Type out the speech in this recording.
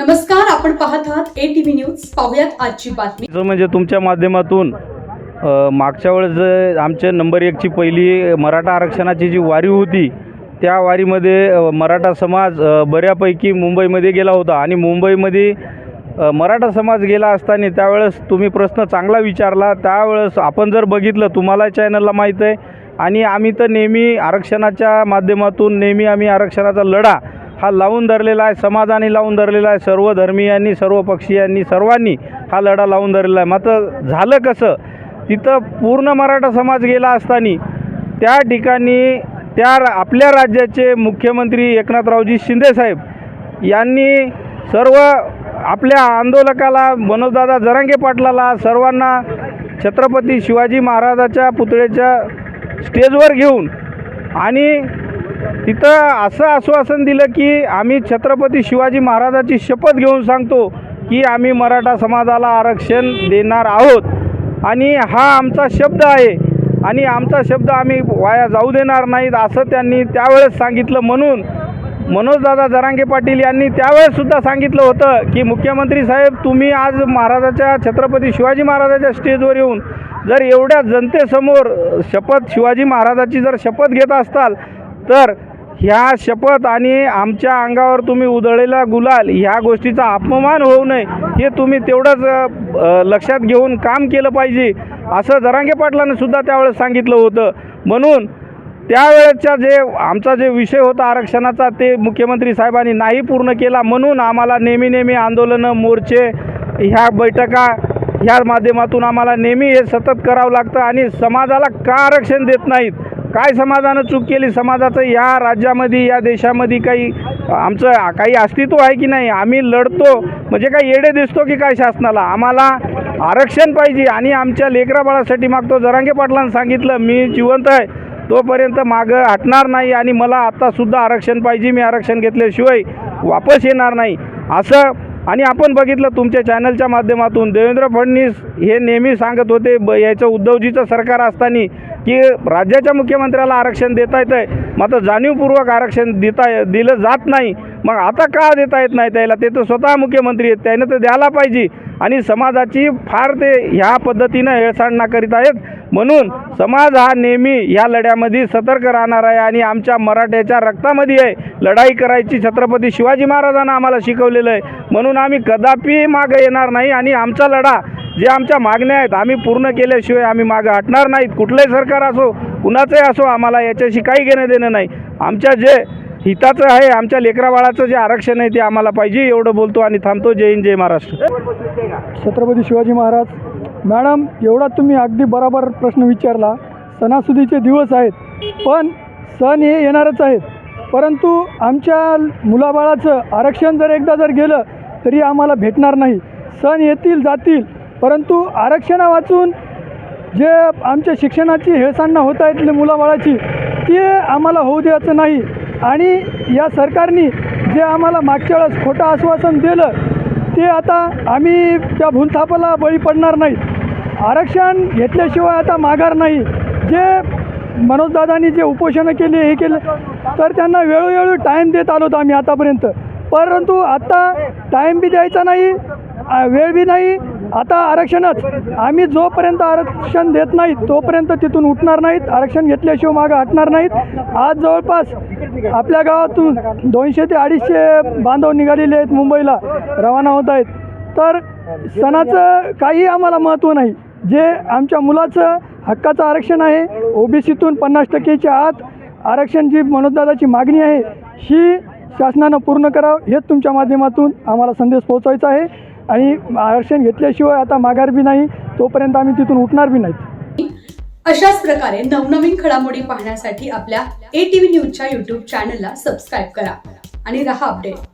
नमस्कार आपण पाहत आहात ए टीव्ही न्यूज पाहुयात आजची बातमी. जो म्हणजे तुमच्या माध्यमातून मागच्या वेळेस आमच्या नंबर एकची पहिली मराठा आरक्षणाची जी वारी होती त्या वारीमध्ये मराठा समाज बऱ्यापैकी मुंबईमध्ये गेला होता आणि मुंबईमध्ये मराठा समाज गेला असताना त्यावेळेस तुम्ही प्रश्न चांगला विचारला. त्यावेळेस आपण जर बघितलं तुम्हाला चॅनलला माहीत आहे. आणि आम्ही तर नेहमी आरक्षणाच्या माध्यमातून नेहमी आम्ही आरक्षणाचा लढा हा लावून धरलेला आहे. समाजाने लावून धरलेला आहे. सर्व धर्मीयांनी सर्व पक्षीयांनी सर्वांनी हा लढा लावून धरलेला आहे. मात्र झालं कसं? तिथं पूर्ण मराठा समाज गेला असताना त्या ठिकाणी त्या रा- आपल्या राज्याचे मुख्यमंत्री एकनाथरावजी शिंदेसाहेब यांनी सर्व आपल्या आंदोलकाला मनोजदादा जरांगे पाटलाला सर्वांना छत्रपती शिवाजी महाराजाच्या पुतळ्याच्या स्टेजवर घेऊन आणि तिथं असं आश्वासन दिलं की आम्ही छत्रपती शिवाजी महाराजाची शपथ घेऊन सांगतो की आम्ही मराठा समाजाला आरक्षण देणार आहोत. आणि हा आमचा शब्द आहे. आणि आमचा शब्द आम्ही वाया जाऊ देणार नाहीत असं त्यांनी त्यावेळेस सांगितलं म्हणून मनोजदादा जरांगे पाटील यांनी त्यावेळेससुद्धा सांगितलं होतं की मुख्यमंत्री साहेब तुम्ही आज महाराजाच्या छत्रपती शिवाजी महाराजाच्या स्टेजवर येऊन जर एवढ्या जनतेसमोर शपथ शिवाजी महाराजाची जर शपथ घेत असताल तर ह्या शपथ आणि आमच्या अंगावर तुम्ही उधळलेला गुलाल ह्या गोष्टीचा अपमान होऊ नये. हे तुम्ही तेवढंच लक्षात घेऊन काम केलं पाहिजे. असं जरांगे पाटलानं सुद्धा त्यावेळेस सांगितलं होतं. म्हणून त्यावेळेसच्या जे आमचा जे विषय होता आरक्षणाचा ते मुख्यमंत्री साहेबांनी नाही पूर्ण केला. म्हणून आम्हाला नेहमी नेहमी आंदोलनं मोर्चे ह्या बैठका ह्या माध्यमातून आम्हाला नेहमी हे सतत करावं लागतं आणि समाजाला का आरक्षण देत नाहीत? काय समाजानं चूक केली? समाजाचं या राज्यामध्ये या देशामध्ये काही आमचं काही अस्तित्व आहे की नाही? आम्ही लढतो. म्हणजे काय येडे दिसतो की काय शासनाला? आम्हाला आरक्षण पाहिजे. आणि आमच्या लेकराबाळासाठी मागतो. जरांगे पाटलांना सांगितलं मी जिवंत आहे. तोपर्यंत मागं हटणार नाही आणि मला आत्तासुद्धा आरक्षण पाहिजे. मी आरक्षण घेतल्याशिवाय वापस येणार नाही. असं आणि आपण बघितलं तुमच्या चॅनलच्या माध्यमातून देवेंद्र फडणवीस हे नेहमी सांगत होते ब याचं उद्धवजीचं सरकार असताना की राज्याच्या मुख्यमंत्र्याला आरक्षण देता येतं आहे मात्र जाणीवपूर्वक आरक्षण देता दिलं जात नाही. मग आता का देता येत नाही त्याला? ते तर स्वतः मुख्यमंत्री आहेत. त्यानं तर द्यायला पाहिजे. आणि समाजाची फार ते ह्या पद्धतीनं हेळसांडणा करीत आहेत. म्हणून समाज हा नेहमी ह्या लढ्यामध्ये सतर्क राहणार आहे आणि आमच्या मराठ्याच्या रक्तामध्ये आहे. लढाई करायची छत्रपती शिवाजी महाराजांना आम्हाला शिकवलेलं आहे. म्हणून आम्ही कदापि मागं येणार नाही आणि आमचा लढा जे आमच्या मागण्या आहेत आम्ही पूर्ण केल्याशिवाय आम्ही मागं हटणार नाहीत. कुठलंही सरकार असो कुणाचंही असो आम्हाला याच्याशी काही घेणं देणं नाही. आमच्या जे हिताचं आहे आमच्या लेकराबाळाचं जे आरक्षण आहे ते आम्हाला पाहिजे एवढं बोलतो आणि थांबतो. जय हिंद जय महाराष्ट्र. छत्रपती शिवाजी महाराज मॅडम एवढा तुम्ही अगदी बरोबर प्रश्न विचारला. सणासुदीचे दिवस आहेत पण सण हे येणारच आहेत. परंतु आमच्या मुलाबाळाचं आरक्षण जर एकदा जर गेलं तरी आम्हाला भेटणार नाही. सण येतील जातील परंतु आरक्षणा वाचून जे आमच्या शिक्षणाची हेळसांडणा होत आहेत मुलाबाळाची ते आम्हाला होऊ द्यायचं नाही. आणि या सरकारने जे आम्हाला मागच्या वेळेस खोटं आश्वासन दिलं ते आता आम्ही त्या भूलथापाला बळी पडणार नाही. आरक्षण घेतल्याशिवाय आता माघार नाही. जे मनोजदादांनी जे उपोषणं केली हे केलं तर त्यांना वेळोवेळी टाईम देत आलो होतो आम्ही आतापर्यंत. परंतु आत्ता टाईम बी द्यायचा नाही. वेळ बी नाही आता आरक्षणच. आम्ही जोपर्यंत आरक्षण देत नाहीत तोपर्यंत तिथून उठणार नाहीत. आरक्षण घेतल्याशिवाय मागं हटणार नाहीत. आज जवळपास आपल्या गावातून दोनशे ते अडीचशे बांधव निघालेले आहेत मुंबईला रवाना होत आहेत. तर सणाचं काही आम्हाला महत्त्व नाही. जे आमच्या मुलाचं हक्काचं आरक्षण आहे ओबीसीतून पन्नास टक्केच्या आत आरक्षण जी मनोजदादाची मागणी आहे ही शासनानं पूर्ण करावं हेच तुमच्या माध्यमातून आम्हाला संदेश पोहोचवायचा आहे. आणि आरक्षण घेतल्याशिवाय आता माघार बी नाही तोपर्यंत आम्ही तिथून उठणार बी नाहीत. अशाच प्रकारे नवनवीन घडामोडी पाहण्यासाठी आपल्या ए टीव्ही न्यूजच्या युट्यूब चॅनलला सबस्क्राईब करा आणि रहा अपडेट